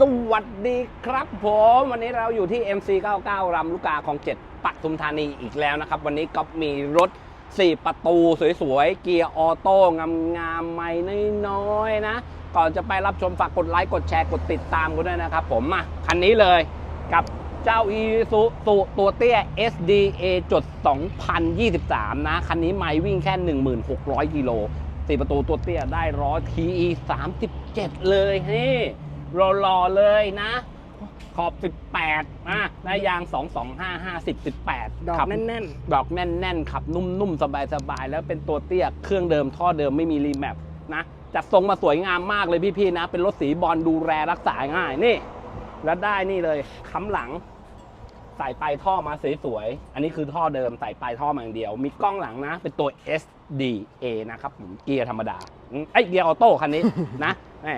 สวัสดีครับผมวันนี้เราอยู่ที่ MC99 รำลูกกาของเจ็ดปทุมธานีอีกแล้วนะครับ วันนี้ก็มีรถ 4 ประตูสวยๆ เกียร์ออโต้งามๆใหม่น้อยๆนะ ก่อนจะไปรับชมฝากกดไลค์ กดแชร์กดติดตามกันด้วยนะครับผมมาคันนี้เลยกับเจ้า e s u s u ตัวเตี้ย SDA จด2023 นะ คันนี้ไม่วิ่งแค่ 1600 กิโลสี่ประตูตัวเตี้ยได้ร้อย TE 37 เลยนี่ รอๆเลยนะ ขอบ 18อะได้ยาง 225 50 18ดอกขับแน่นดอกแน่นๆขับนุ่มๆ สบายๆ แล้วเป็นตัวเตี้ยเครื่องเดิมท่อเดิมไม่มีรีแมปนะจัดทรงมาสวยงามมากเลยพี่ๆนะ เป็นรถสีบอลดูแลรักษาง่ายนี่ แล้วได้นี่เลยค้ำหลังใส่ปลายท่อมาสวยๆ อันนี้คือท่อเดิมใส่ปลายท่อมาอย่างเดียว มีกล้องหลังนะ เป็นตัว SDA นะครับผมเกียร์ธรรมดาอืมไอ้ยเกียร์ออโต้คันนี้นะ แหม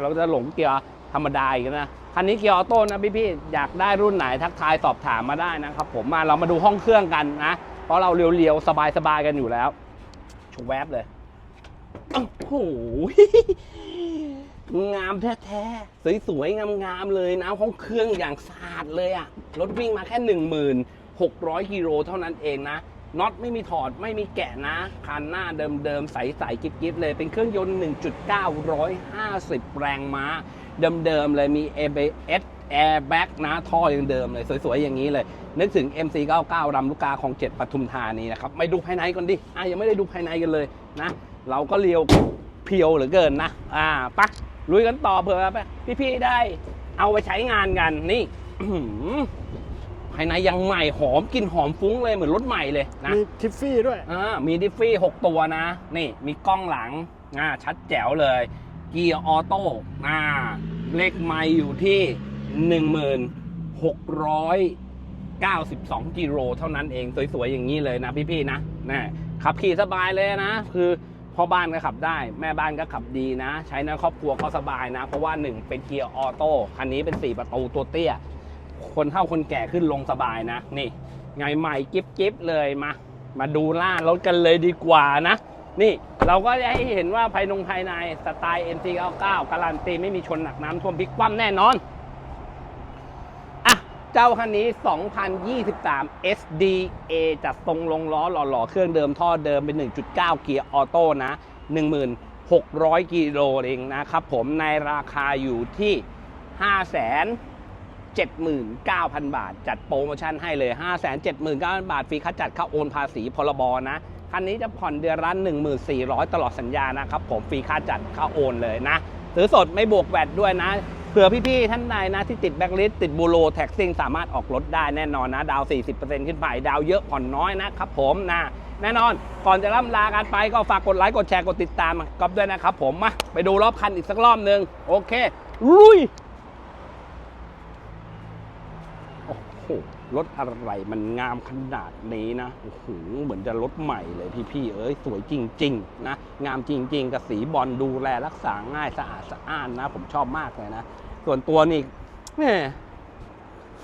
เราจะหลงเกียร์ ธรรมดาอีกนะ คันนี้เกียร์ออโต้นะพี่ๆอยากได้รุ่นไหนทักทายสอบถามมาได้นะครับผมมาเรามาดูห้องเครื่องกันนะ เพราะเราเรียวๆ สบายๆ กันอยู่แล้วชกแวบเลยโอ้โหงามแท้ๆ สวยๆ งามๆ เลยนะห้องเครื่องอย่างสะอาดเลยอะรถวิ่งมาแค่ 1600กิโลเท่านั้นเองนะ น็อตไม่มีถอดไม่มีแกะนะคันหน้าเดิมๆใสๆกิ๊บๆเลย เป็นเครื่องยนต์ 1.9 150 แรงม้า เดิมๆเลยมี ABS airbag นะท่อยังเดิมเลย สวยๆ อย่างนี้เลย นึกถึง MC99 รำลูกกาของ7ปทุมธานีนะครับไม่ดูภายในก่อนดิอะยังไม่ได้ดูภายในกันเลยนะ เราก็เลียวเพียวเหลือเกินนะ อ่าปะลุยกันต่อเผื่อไปพี่ๆได้ เอาไปใช้งานกันนี่ ภายในยังใหม่หอมกลินหอมฟุ้งเลยเหมือนรถใหม่เลยนะๆมีทิฟฟี่ด้วยอ่ามีดิฟฟี่ 6 ตัวนะ นี่มีกล้องหลังอ่าชัดแจ๋วเลย เกียร์ออโต้อ่าเลขไมล์อยู่ที่ 1692 กิโลเท่านั้นเอง สวยๆ อย่างนี้เลยนะพี่ๆนะนะขับขี่สบายเลยนะ คือพ่อบ้านก็ขับได้ แม่บ้านก็ขับดีนะ ใช้ในครอบครัวก็สบายนะ เพราะว่า 1 เป็นเกียร์ออโต้คันนี้เป็น 4 ประตูตัวเตี้ย คนเฒ่าคนแก่ขึ้นลงสบายนะ นี่ ไงใหม่กิ๊บกิ๊บเลยมา มาดูล่ารถกันเลยดีกว่านะ นี่เราก็จะให้เห็นว่าภายนงภายในสไตล์ NC99 การันตีไม่มีชนหนักน้ำท่วมพลิกคว่ำแน่นอนอะเจ้าคันนี้ 2023 SDA จัดทรงลงล้อหล่อๆ เครื่องเดิมท่อเดิมเป็น 1.9 เกียร์ออโต้นะ1600กิโลเองนะครับผมในราคาอยู่ที่ 5 79,000 บาท จัดโปรโมชั่นให้เลย 579,000 บาท ฟรีค่าจัดค่าโอนภาษีพรบนะ คันนี้จะผ่อนเดือนละ1400 ตลอดสัญญานะครับผมฟรีค่าจัดค่าโอนเลยนะซื้อสดไม่บวกแวดด้วยนะเผื่อพี่ๆท่านใดนะที่ติดแบ็กลิสติดบูโรแท็กซิ่งสามารถออกรถได้แน่นอนนะ ดาว 40%ขึ้นไป ดาวเยอะผ่อนน้อยนะครับผมนะแน่นอนก่อนจะล่ำลากันไปก็ฝากกดไลค์ กดแชร์ กดติดตามก๊อฟด้วยนะครับผมมาไปดูรอบคันอีกสักรอบหนึ่งโอเคลุย โอ้โห รถอะไรมันงามขนาดนี้นะโอ้โหเหมือนจะรถใหม่เลยพี่ๆเอ้ยสวยจริง ๆ นะ งามจริง ๆ กับสีบอลดูแลรักษาง่ายสะอาดสะอ้านนะ ผมชอบมากเลยนะ ส่วนตัวนี่แหม่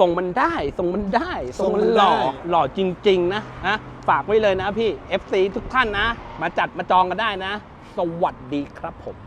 ส่งมันได้ส่งมันได้ส่งมันหล่อส่งมันได้หล่อจริง ๆ นะนะฝากไว้เลยนะพี่ FC ทุกท่านนะ มาจัดมาจองกันได้นะ สวัสดีครับผม